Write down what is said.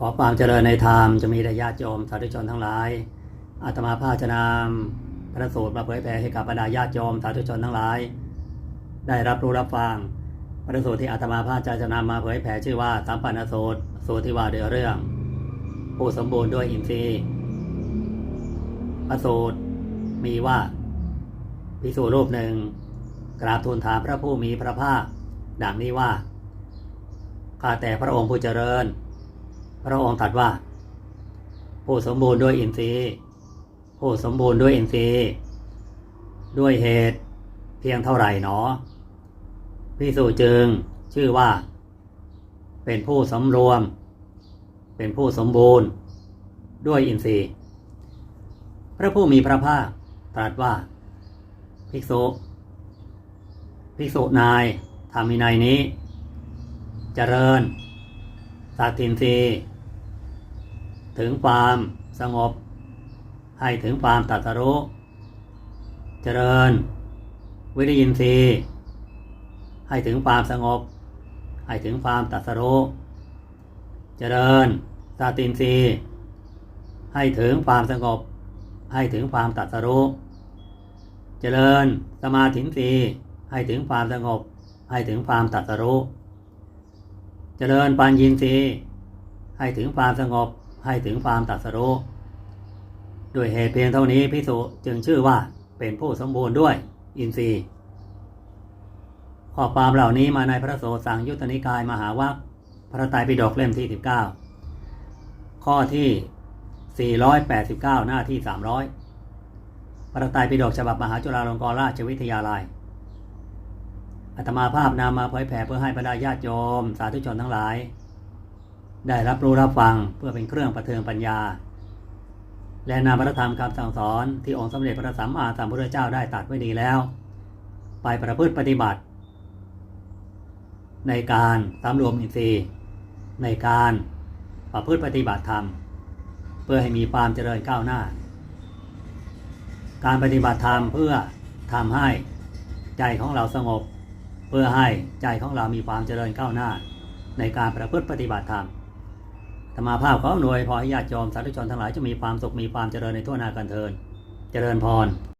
ขอความเจริญในธรรมจะมีแด่ญาติโยมสาธุชนทั้งหลายอาตมาภาพจะนำพระสูตรมาเผยแผ่ให้กับบรรดาญาติโยมสาธุชนทั้งหลาย ได้รับรู้รับฟังพระสูตรที่อาตมาภาพจะนำมาเผยแผ่ชื่อว่าสัมปันสูตรสูตรที่ว่าด้วยเรื่อง ผู้สมบูรณ์ด้วยอินทรีย์พระสูตรมีว่าพิสูรรูปหนึ่ง กราบทูลถามพระผู้มีพระภาคดังนี้ว่าข้าแต่พระองค์ผู้เจริญ พระองค์ตรัสว่า ผู้สมบูรณ์ด้วยอินทรีย์ผู้สมบูรณ์ด้วยอินทรีย์ด้วยเหตุเพียงเท่าไหร่หนอพิสูจจึงชื่อว่า เป็นผู้สำรวม เป็นผู้สมบูรณ์ ด้วยอินทรีย์ พระผู้มีพระภาคตรัสว่า ภิกษุ ภิกษุนายทำมินัยนี้ เจริญสัตทินรี ถึงความสงบ ให้ถึงความตัสรู้ เจริญ วิริยินทรีย์ให้ถึงความสงบ ให้ถึงความตัสรู้ เจริญสตินทรีย์ให้ถึงความสงบ ให้ถึงความตัสรู้ เจริญสมาธินทรีย์ให้ถึงความสงบ ให้ถึงความตัสรู้ เจริญปัญญินทรีย์ให้ถึงความสงบ ให้ถึงความตรัสรู้ด้วยเหตุเพียงเท่านี้พิสุจึงชื่อว่าเป็นผู้สมบูรณ์ด้วยอินทรีย์ ข้อความเหล่านี้มาในพระโสสังยุตตนิกายมหาวัคพระไตรปิฎกเล่มที่ 19 ข้อที่ 489 หน้าที่ 300 พระไตรปิฎกฉบับมหาจุฬาลงกรณราชวิทยาลัยอาตมาภาพนำมาเผยแผ่เพื่อให้บรรดาญาติโยม สาธุชนทั้งหลาย ได้รับรู้รับฟังเพื่อเป็นเครื่องประเทืองปัญญา และนำพระธรรมคำสั่งสอนที่องค์สมเด็จพระสัมมาสัมพุทธเจ้าได้ตรัดไว้ดีแล้ว ไปประพฤติปฏิบัติ ในการสำรวมอินทรีย์ ในการประพฤติปฏิบัติธรรม เพื่อให้มีความเจริญก้าวหน้า การปฏิบัติธรรมเพื่อทำให้ใจของเราสงบ เพื่อให้ใจของเรามีความเจริญก้าวหน้า ในการประพฤติปฏิบัติธรรม ธรรมาภาพขออำนวยพอให้ญาติโยมสาธุชนทั้งหลายจะมีความสุขมีความเจริญในทั่วหน้ากันเทิน เจริญพร